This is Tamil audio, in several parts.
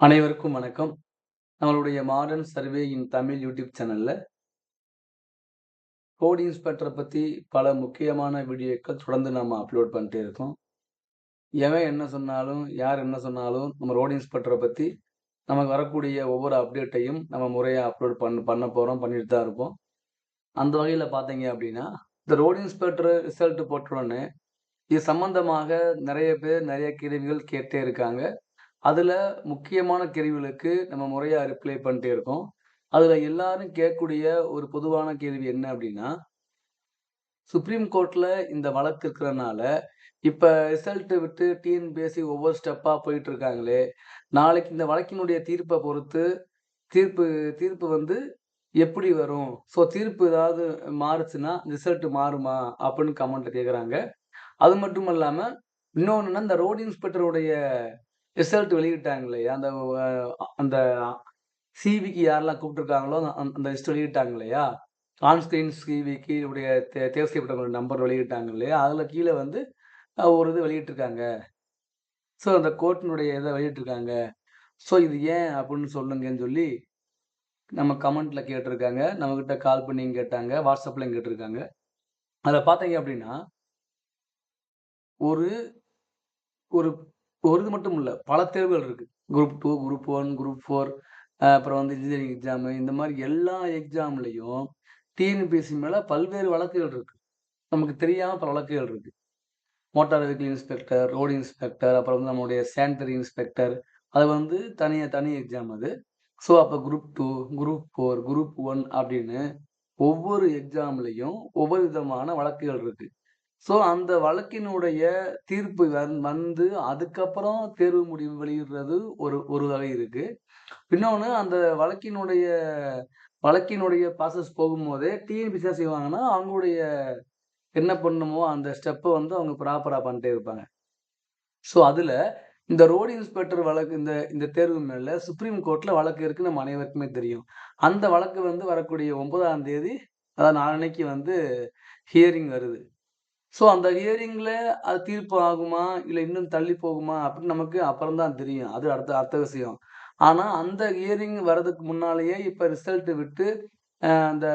அனைவருக்கும் வணக்கம். நம்மளுடைய modern survey in Tamil YouTube சேனலில் கோட் இன்ஸ்பெக்டரை பற்றி பல முக்கியமான வீடியோக்கள் தொடர்ந்து நம்ம அப்லோட் பண்ணிட்டே இருக்கோம். எவன் என்ன சொன்னாலும், யார் என்ன சொன்னாலும், நம்ம ரோடு இன்ஸ்பெக்டரை பற்றி நமக்கு வரக்கூடிய ஒவ்வொரு அப்டேட்டையும் நம்ம முறையாக அப்லோட் பண்ண பண்ண போகிறோம் பண்ணிட்டு தான் இருப்போம். அந்த வகையில் பார்த்தீங்க அப்படின்னா, இந்த ரோடு இன்ஸ்பெக்டர் ரிசல்ட் போட்டோடனே இது சம்பந்தமாக நிறைய பேர் நிறைய கேள்விகள் கேட்டே இருக்காங்க. அதில் முக்கியமான கேள்விகளுக்கு நம்ம முறையாக ரிப்ளை பண்ணிட்டே இருக்கோம். அதில் எல்லாரும் கேட்கக்கூடிய ஒரு பொதுவான கேள்வி என்ன அப்படின்னா சுப்ரீம் கோர்ட்டில் இந்த வழக்கு இருக்கிறனால, இப்போ ரிசல்ட்டு விட்டு டிஎன்பிஎஸ்சி ஒவ்வொரு ஸ்டெப்பாக போயிட்டு இருக்காங்களே, நாளைக்கு இந்த வழக்கினுடைய தீர்ப்பை பொறுத்து, தீர்ப்பு தீர்ப்பு வந்து எப்படி வரும்? ஸோ தீர்ப்பு ஏதாவது மாறுச்சுன்னா, ரிசல்ட் மாறுமா? அப்படின்னு கமெண்ட்டை கேட்குறாங்க அது மட்டும் இல்லாமல் இன்னொன்றுன்னா இந்த ரோடு இன்ஸ்பெக்டருடைய ரிசல்ட் வெளியிட்டாங்க இல்லையா? அந்த அந்த சிவிக்கு யாரெல்லாம் கூப்பிட்டுருக்காங்களோ, அந்த லிஸ்ட் வெளியிட்டாங்க இல்லையா? ஆன்ஸ்கிரீன் சிவிக்கு உடைய தே தேர்வு நம்பர் வெளியிட்டாங்க இல்லையா? அதில் கீழே வந்து ஒரு இது வெளியிட்டிருக்காங்க. ஸோ அந்த கோர்ட்டினுடைய இதை வெளியிட்டிருக்காங்க. ஸோ இது ஏன் அப்படின்னு சொல்லுங்கன்னு சொல்லி, நம்ம கமெண்ட்ல கேட்டிருக்காங்க. நம்மக்கிட்ட கால் பண்ணியும் கேட்டாங்க. வாட்ஸ்அப்லையும் கேட்டிருக்காங்க. அதில் பார்த்தீங்க அப்படின்னா ஒரு ஒரு ஒரு இது மட்டும் இல்லை பல தேர்வுகள் இருக்குது group two group one group four அப்புறம் வந்து இன்ஜினியரிங் எக்ஸாமு இந்த மாதிரி எல்லா எக்ஸாம்லேயும் டிஎன்பிஎஸ்சி மேலே பல்வேறு வழக்குகள் இருக்குது நமக்கு தெரியாமல் பல வழக்குகள் இருக்குது motor vehicle inspector, road inspector, அப்புறம் வந்து நம்மளுடைய சானிட்டரி இன்ஸ்பெக்டர். அது வந்து தனியாக தனி எக்ஸாம் அது. ஸோ அப்போ group two group four group one அப்படின்னு ஒவ்வொரு எக்ஸாம்லேயும் ஒவ்வொரு விதமான வழக்குகள் இருக்குது ஸோ அந்த வழக்கினுடைய தீர்ப்பு வந் வந்து அதுக்கப்புறம் தேர்வு முடிவு வெளியிடுறது ஒரு ஒரு வகை இருக்கு. இன்னொன்று அந்த வழக்கினுடைய வழக்கினுடைய ப்ராசஸ் போகும்போதே டிஎன்பிஎஸ்சி செய்வாங்கன்னா, அவங்களுடைய என்ன பண்ணணுமோ அந்த ஸ்டெப்பை வந்து அவங்க ப்ராப்பராக பண்ணிட்டே இருப்பாங்க. ஸோ அதில் இந்த ரோடு இன்ஸ்பெக்டர் வழக்கு இந்த இந்த தேர்வு மேலே சுப்ரீம் கோர்ட்டில் வழக்கு இருக்குன்னு நம்ம அனைவருக்குமே தெரியும். அந்த வழக்கு வந்து வரக்கூடிய ஒன்பதாம் தேதி, அதாவது நாளன்னைக்கு வந்து ஹியரிங் வருது. ஸோ அந்த ஹியரிங்கில் அது தீர்ப்பு ஆகுமா? இல்லை இன்னும் தள்ளி போகுமா? அப்படின்னு நமக்கு அப்புறம் தான் தெரியும். அது அடுத்த அடுத்த விஷயம். ஆனால் அந்த ஹியரிங் வர்றதுக்கு முன்னாலேயே இப்போ ரிசல்ட்டு விட்டு அந்த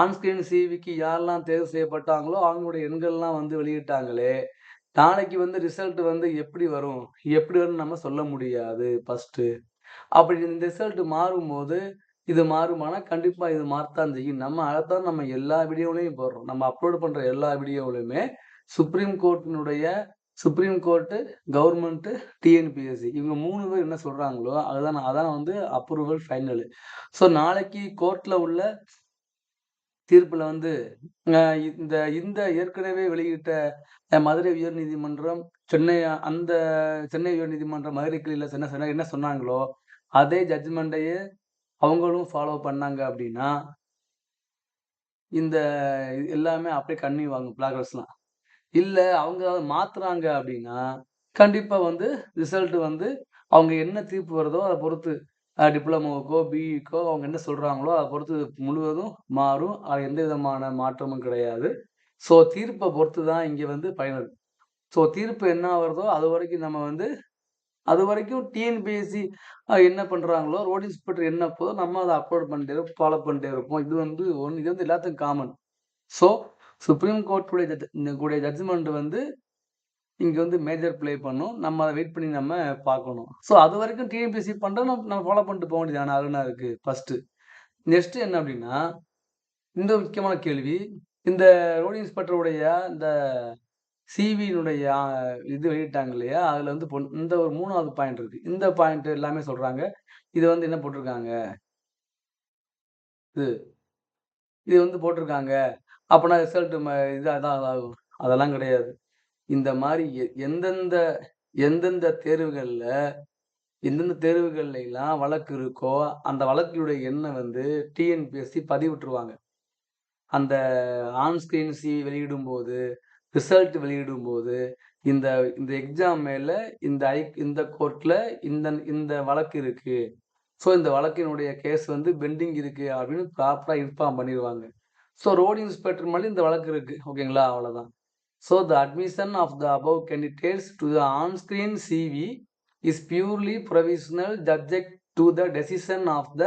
ஆன்ஸ்கிரீன் சிவிக்கு யாரெல்லாம் தேர்வு செய்யப்பட்டாங்களோ, அவங்களுடைய எண்கள்லாம் வந்து வெளியிட்டாங்களே, நாளைக்கு வந்து ரிசல்ட் வந்து எப்படி வரும்? எப்படி வரும்னு நம்ம சொல்ல முடியாது ஃபர்ஸ்ட்டு. அப்படி இந்த ரிசல்ட் மாறும்போது, இது மாறுமானா, கண்டிப்பாக இது மாறத்தான் செய்யும். நம்ம அதத்தான் நம்ம எல்லா வீடியோலயும் போடுறோம். நம்ம அப்லோட் பண்ணுற எல்லா வீடியோவிலையுமே சுப்ரீம் கோர்ட்டினுடைய சுப்ரீம் கோர்ட்டு, கவர்மெண்ட்டு, டிஎன்பிஎஸ்சி இவங்க மூணு பேர் என்ன சொல்கிறாங்களோ அதுதான் அதான் வந்து அப்ரூவல் ஃபைனலு. ஸோ நாளைக்கு கோர்ட்டில் உள்ள தீர்ப்பில் வந்து இந்த இந்த ஏற்கனவே வெளியிட்ட மதுரை உயர்நீதிமன்றம், சென்னை அந்த சென்னை உயர்நீதிமன்றம், மதுரை கிளியில் என்ன சொன்ன என்ன சொன்னாங்களோ, அதே ஜட்ஜ்மெண்ட்டையே அவங்களும் ஃபாலோ பண்ணாங்க அப்படின்னா இந்த எல்லாமே அப்படியே கண்ணி வாங்க ப்ராக்ரஸ்லாம். இல்லை அவங்க மாத்துறாங்க அப்படின்னா, கண்டிப்பாக வந்து ரிசல்ட் வந்து அவங்க என்ன தீர்ப்பு வருதோ அதை பொறுத்து டிப்ளமோவுக்கோ, பிஇக்கோ அவங்க என்ன சொல்கிறாங்களோ அதை பொறுத்து முழுவதும் மாறும். அது எந்த விதமான மாற்றமும் கிடையாது. ஸோ தீர்ப்பை பொறுத்து தான் இங்கே வந்து ஃபைனல். ஸோ தீர்ப்பு என்ன வருதோ அதுவரைக்கும் நம்ம வந்து அது வரைக்கும் டிஎன்பிஎஸ்சி என்ன பண்ணுறாங்களோ ரோட் இன்ஸ்பெக்டர் என்ன போதோ நம்ம அதை அப்லோட் பண்ணிட்டே இருப்போம். ஃபாலோ பண்ணிட்டே இருப்போம். இது வந்து ஒன்று இது வந்து எல்லாத்துக்கும் காமன். ஸோ சுப்ரீம் கோர்ட்டுடைய ஜட்ஜ் கூடிய ஜட்ஜ்மெண்ட் வந்து இங்கே வந்து மேஜர் ப்ளே பண்ணும். நம்ம அதை வெயிட் பண்ணி நம்ம பார்க்கணும். ஸோ அது வரைக்கும் டிஎன்பிஎஸ்சி பண்ணுறோம் நம்ம நம்ம ஃபாலோ பண்ணிட்டு போக வேண்டியது அருணா இருக்குது ஃபஸ்ட்டு நெக்ஸ்ட்டு என்ன அப்படின்னா, இந்த முக்கியமான கேள்வி. இந்த ரோடு இன்ஸ்பெக்டருடைய இந்த சிவியினுடைய இது வெளியிட்டாங்க இல்லையா? அதில் வந்து பொன் இந்த ஒரு மூணாவது பாயிண்ட் இருக்கு. இந்த பாயிண்ட் எல்லாமே சொல்றாங்க. இது வந்து என்ன போட்டிருக்காங்க இது இது வந்து போட்டிருக்காங்க. அப்போனா ரிசல்ட் ம இது அதான் அதாகும். அதெல்லாம் கிடையாது. இந்த மாதிரி எ எந்தெந்த எந்தெந்த தேர்வுகள்ல எந்தெந்த தேர்வுகள்லலாம் வழக்கு இருக்கோ, அந்த வழக்கினுடைய எண்ணை வந்து டிஎன்பிஎஸ்சி பதிவிட்டுருவாங்க. அந்த ஆன்ஸ்கிரீன் சி வெளியிடும்போது, ரிசல்ட் வெளியிடும்போது, இந்த இந்த எக்ஸாம் மேல இந்த ஐ இந்த கோர்ட்ல இந்த இந்த வழக்கு இருக்கு. ஸோ இந்த வழக்கினுடைய கேஸ் வந்து பெண்டிங் இருக்கு அப்படின்னு ப்ராப்பராக இன்ஃபார்ம் பண்ணிடுவாங்க ஸோ ரோடு இன்ஸ்பெக்டர் மேலே இந்த வழக்கு இருக்கு. ஓகேங்களா? அவ்வளோதான். So the admission of the above candidates to the onscreen CV is purely provisional subject to the decision of the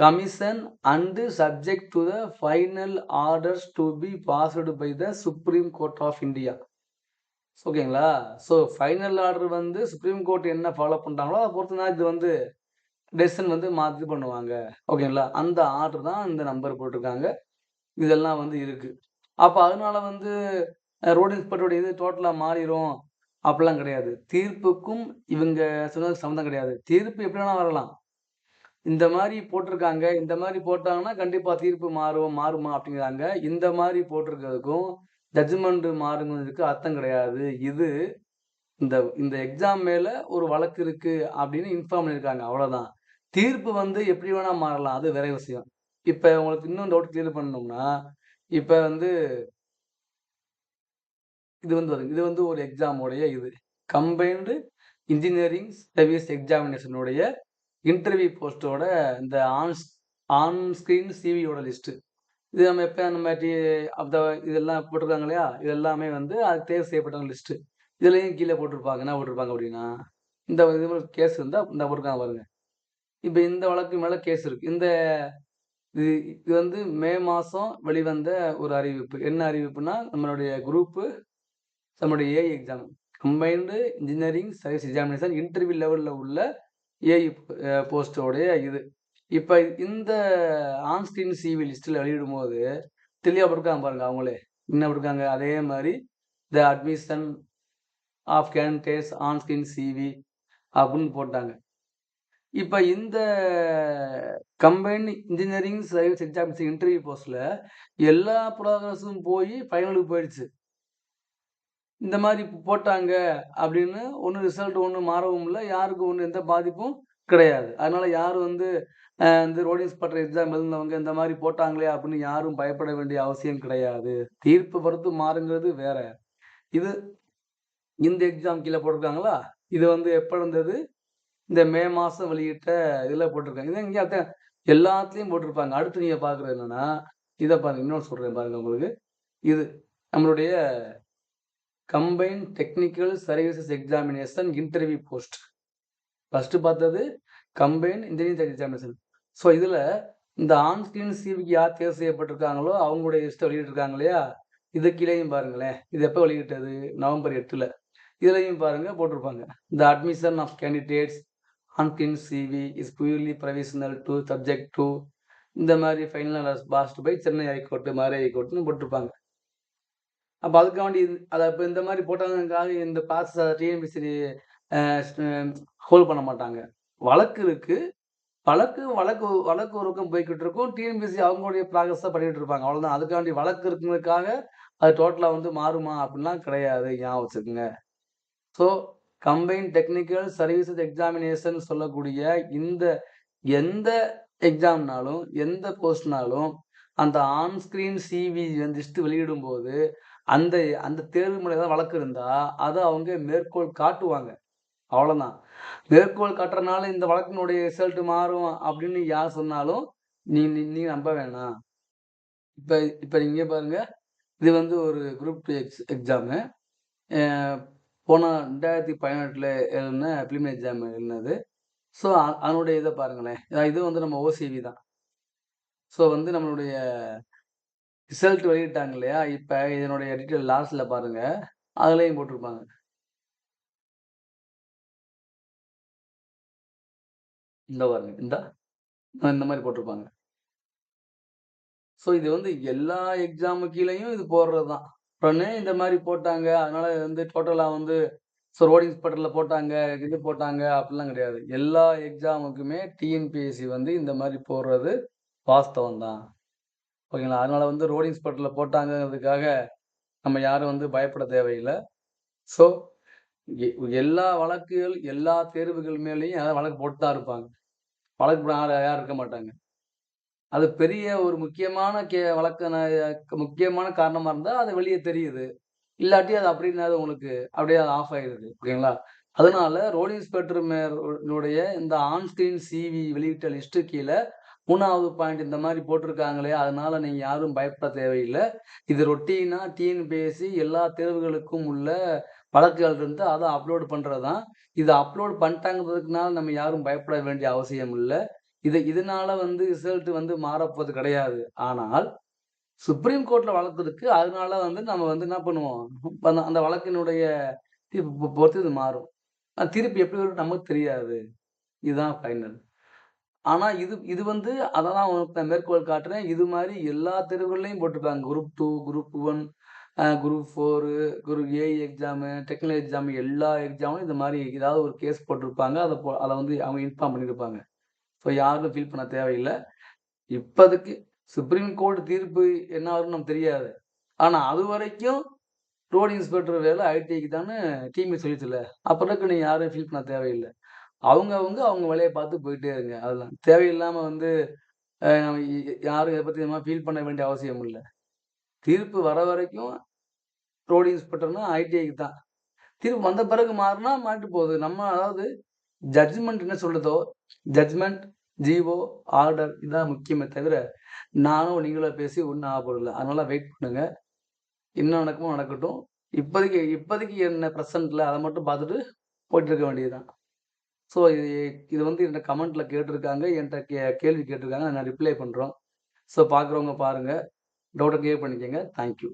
commission and subject to the final orders to be passed by the supreme court of India ஓகேங்களா ஸோ ஃபைனல் ஆர்டர் வந்து சுப்ரீம் கோர்ட் என்ன ஃபாலோ பண்ணுறாங்களோ அதை பொறுத்து தான் இது வந்து டெசிஷன் வந்து மாற்றி பண்ணுவாங்க. ஓகேங்களா அந்த ஆர்டர் தான் இந்த நம்பர் போட்டிருக்காங்க. இதெல்லாம் வந்து இருக்குது அப்போ அதனால வந்து ரோடு இன்ஸ்பெக்டருடைய இது டோட்டலாக மாறிடும் அப்படிலாம் கிடையாது. தீர்ப்புக்கும் இவங்க சொன்னதுக்கு சம்மந்தம் கிடையாது. தீர்ப்பு எப்படி வேணால் வரலாம். இந்த மாதிரி போட்டிருக்காங்க இந்த மாதிரி போட்டாங்கன்னா கண்டிப்பாக தீர்ப்பு மாறும் மாறுமா அப்படிங்கிறாங்க. இந்த மாதிரி போட்டிருக்கிறதுக்கும் ஜட்ஜ்மெண்ட் மாறுங்கிறதுக்கு அர்த்தம் கிடையாது. இது இந்த இந்த எக்ஸாம் மேலே ஒரு வழக்கு இருக்கு அப்படின்னு இன்ஃபார்ம் பண்ணியிருக்காங்க அவ்வளோதான் தீர்ப்பு வந்து எப்படி வேணா மாறலாம் அது வேற விஷயம். இப்போ உங்களுக்கு இன்னும் டவுட் கிளியர் பண்ணணும்னா இப்போ வந்து இது வந்து வருது. இது வந்து ஒரு எக்ஸாமோடைய இது. கம்பைன்டு இன்ஜினியரிங் சர்வீஸ் எக்ஸாமினேஷனுடைய இன்டர்வியூ போஸ்ட்டோட இந்த ஆன் ஆன் ஸ்க்ரீன் சிவியோட லிஸ்ட்டு இது நம்ம எப்போ நம்ம டி அந்த இதெல்லாம் போட்டிருக்காங்க இல்லையா? இதெல்லாமே வந்து அது தேர்வு செய்யப்பட்டவங்க லிஸ்ட்டு இதுலேயும் கீழே போட்டிருப்பாங்க. என்ன போட்டிருப்பாங்க அப்படின்னா இந்த இது கேஸ் இருந்தால் இந்த போட்டிருக்காங்க பாருங்க இப்போ இந்த வழக்கு மேலே கேஸ் இருக்குது இந்த இது இது வந்து மே மாதம் வெளிவந்த ஒரு அறிவிப்பு. என்ன அறிவிப்புனா நம்மளுடைய குரூப்பு நம்மளுடைய AI exam combined engineering service examination interview லெவலில் உள்ள ஏஐ போஸ்டோடைய இது. இப்போ இந்த ஆன்ஸ்கிரீன் சிவி லிஸ்ட்டில் வெளியிடும் போது தெளிவாக போட்டிருக்காங்க பாருங்க அவங்களே. என்ன போட்டிருக்காங்க அதே மாதிரி the admission of candidates onscreen CV அப்படின்னு போட்டாங்க. இப்போ இந்த combine engineering service exams interview போஸ்ட்டில் எல்லா ப்ரோக்ரஸும் போய் ஃபைனலுக்கு போயிடுச்சு. இந்த மாதிரி போட்டாங்க அப்படின்னு ஒன்றும் ரிசல்ட் ஒன்றும் மாறவும் இல்லை. யாருக்கும் ஒன்றும் எந்த பாதிப்பும் கிடையாது. அதனால யாரும் வந்து இந்த ரோட் இன்ஸ்பெக்டர் எக்ஸாம் எழுந்தவங்க இந்த மாதிரி போட்டாங்களே அப்படின்னு யாரும் பயப்பட வேண்டிய அவசியம் கிடையாது. தீர்ப்பு பொறுத்து மாறுங்கிறது வேற. இது இந்த எக்ஸாம் கீழே போட்டிருக்காங்களா? இது வந்து எப்போ இருந்தது இந்த மே மாதம் வெளியிட்ட இதில் போட்டிருக்காங்க. இதை இங்கே அதான் எல்லாத்துலேயும் போட்டிருப்பாங்க. அடுத்து நீங்கள் பார்க்குறது என்னன்னா இதை பாருங்க. இன்னொன்று சொல்கிறேன் பாருங்க உங்களுக்கு. இது நம்மளுடைய combine technical services examination interview post first பார்த்தது கம்பைன் இன்ஜினியரிங் எக்ஸாமினேஷன் ஸோ இதில் இந்த ஆன்ஸ்கிரீன் சிவிக்கு யார் தேர்வு செய்யப்பட்டிருக்காங்களோ அவங்களுடைய லிஸ்ட்டை வெளியிட்டிருக்காங்க இல்லையா? இது கீழேயும் பாருங்களேன். இது எப்போ வெளியிட்டது? நவம்பர் எட்டில். இதுலையும் பாருங்கள் போட்டிருப்பாங்க. The admission of candidates onscreen CV is purely provisional to subject to இந்த மாதிரி final passed by Chennai high court Madurai ஹைகோர்ட்டுன்னு போட்டிருப்பாங்க. அப்போ அதுக்காண்டி வேண்டி அதை இப்போ இந்த மாதிரி போட்டாங்கக்காக இந்த ப்ராசஸ் டிஎன்பிசி ஹோல்ட் பண்ண மாட்டாங்க. வழக்கு இருக்கு. வழக்கு வழக்கு வழக்கு ஒரு பக்கம் போய்கிட்டு இருக்கும். டிஎன்பிசி அவங்களுடைய ப்ராசஸாக பண்ணிட்டு இருப்பாங்க. அவ்வளோதான் அதுக்காண்டி வழக்கு இருக்குங்கிறதுக்காக அது டோட்டலாக வந்து மாறுமா அப்படிலாம் கிடையாது. ஞாபகம் வச்சுக்கோங்க. So combine technical services examination சொல்லக்கூடிய இந்த எந்த எக்ஸாம்னாலும் எந்த போஸ்ட்னாலும் அந்த ஆன்ஸ்க்ரீன் சிவி லிஸ்ட் வெளியிடும் போது அந்த அந்த தேர்வு முறையில் ஏதாவது வழக்கு இருந்தால் அதை அவங்க மேற்கோள் காட்டுவாங்க. அவ்வளோதான் மேற்கோள் காட்டுறதுனால இந்த வழக்கினுடைய ரிசல்ட் மாறும் அப்படின்னு யார் சொன்னாலும் நீ நீ நம்ப வேணாம். இப்போ இப்போ நீங்கள் பாருங்கள் இது வந்து ஒரு குரூப் டூ எக்ஸ் எக்ஸாமு போன ரெண்டாயிரத்தி பதினெட்டில் எழுதின பிலிம் எக்ஸாம் எழுதினது ஸோ அதனுடைய இதை பாருங்களேன். இது வந்து நம்ம ஓசிவி தான். ஸோ வந்து நம்மளுடைய ரிசல்ட் வெளியிட்டாங்க இல்லையா இப்போ இதனுடைய டீட்டெயில் லாஸ்ட்டில் பாருங்கள் அதுலேயும் போட்டிருப்பாங்க. இந்த பாருங்க. இந்த. இந்த மாதிரி போட்டிருப்பாங்க. ஸோ இது வந்து எல்லா எக்ஸாமு கீழேயும் இது போடுறது தான் உடனே இந்த மாதிரி போட்டாங்க. அதனால வந்து டோட்டலாக வந்து ஸோ ரோட் இன்ஸ்பெக்டரில் போட்டாங்க இது போட்டாங்க அப்படிலாம் கிடையாது. எல்லா எக்ஸாமுக்குமே டிஎன்பிஎஸ்சி வந்து இந்த மாதிரி போடுறது வாஸ்தவம் தான் ஓகேங்களா? அதனால் வந்து ரோடு இன்ஸ்பெக்டரில் போட்டாங்கிறதுக்காக நம்ம யாரும் வந்து பயப்பட தேவையில்லை. ஸோ எல்லா வழக்குகள் எல்லா தேர்வுகள் மேலேயும் யாராவது வழக்கு போட்டு தான் இருப்பாங்க. வழக்கு போட யாரும் இருக்க மாட்டாங்க. அது பெரிய ஒரு முக்கியமான கே வழக்கு முக்கியமான காரணமாக இருந்தால் அது வெளியே தெரியுது. இல்லாட்டி அது அப்படின்னா உங்களுக்கு அப்படியே அது ஆஃப் ஆயிடுது ஓகேங்களா? அதனால ரோடு இன்ஸ்பெக்டர் மேனுடைய இந்த ஆன்ஸ்கிரீன் சிவி வெளியிட்ட லிஸ்ட்டு கீழே மூணாவது பாயிண்ட் இந்த மாதிரி போட்டிருக்காங்களே அதனால நீங்கள் யாரும் பயப்பட தேவையில்லை இது ரொட்டீனாக டிஎன்பிஎஸ்சி எல்லா தேர்வுகளுக்கும் உள்ள வழக்குகள் இருந்து அதை அப்லோட் பண்ணுறது தான் இதை அப்லோட் பண்ணிட்டாங்கிறதுக்குனால நம்ம யாரும் பயப்பட வேண்டிய அவசியம் இல்லை இது இதனால வந்து ரிசல்ட் வந்து மாறப்போது கிடையாது. ஆனால் சுப்ரீம் கோர்ட்ல வழக்கு இருக்கு. அதனால வந்து நம்ம வந்து என்ன பண்ணுவோம், அந்த அந்த வழக்கினுடைய தீர்ப்பு பொறுத்து இது மாறும். திருப்பி எப்படி வரும் நமக்கு தெரியாது. இதுதான் ஃபைனல். ஆனால் இது இது வந்து அததான் நான் மேற்கோள் காட்டுறேன். இது மாதிரி எல்லா தேர்வுகள்லயும் போட்டிருக்காங்க. Group two group one group four group AI exam, technical exam எல்லா எக்ஸாமும் இந்த மாதிரி ஏதாவது ஒரு கேஸ் போட்டிருப்பாங்க. அதை போ அதை வந்து அவங்க இன்ஃபார்ம் பண்ணியிருப்பாங்க. ஸோ யாரும் ஃபீல் பண்ண தேவையில்லை இப்போதைக்கு சுப்ரீம் கோர்ட் தீர்ப்பு என்ன வரும்னு நமக்கு தெரியாது. ஆனால் அது வரைக்கும் ரோடு இன்ஸ்பெக்டர் வேலை ஐடிஐக்கு தானே டிஎம்ஏ சொல்லிச்சுல்ல. அப்புறம் நீங்கள் யாரும் ஃபீல் பண்ண தேவையில்லை அவங்க அவங்க அவங்க வேலையை பார்த்து போயிட்டே இருங்க. அதுதான். தேவையில்லாமல் வந்து நம்ம யாரும் இதை பற்றி நம்ம ஃபீல் பண்ண வேண்டிய அவசியம் இல்லை தீர்ப்பு வர வரைக்கும் ரோடு இன்ஸ்பெக்டர்னா ஐடிஐக்கு தான். தீர்ப்பு வந்த பிறகு மாறினா மாறிட்டு போகுது. நம்ம அதாவது ஜட்ஜ்மெண்ட் என்ன சொல்லுதோ, ஜட்ஜ்மெண்ட் ஜிஓ, ஆர்டர் இதான் முக்கியமே தவிர, நானும் நீங்களும் பேசி ஒன்றும் ஆகப்படல அதனால வெயிட் பண்ணுங்க. என்ன நடக்குமோ நடக்கட்டும். இப்போதைக்கு இப்போதைக்கு என்ன ப்ரெசண்ட்டில் அதை மட்டும் பார்த்துட்டு போயிட்டு இருக்க வேண்டியது தான். ஸோ இது இது வந்து என்கிட்ட கமெண்ட்ல கேட்டிருக்காங்க. என்கிட்ட கே கேள்வி கேட்டிருக்காங்க. நான் ரிப்ளை பண்ணுறோம் ஸோ பார்க்குறவங்க பாருங்கள் டவுட்டை கிளியர் பண்ணிக்கோங்க தேங்க் யூ.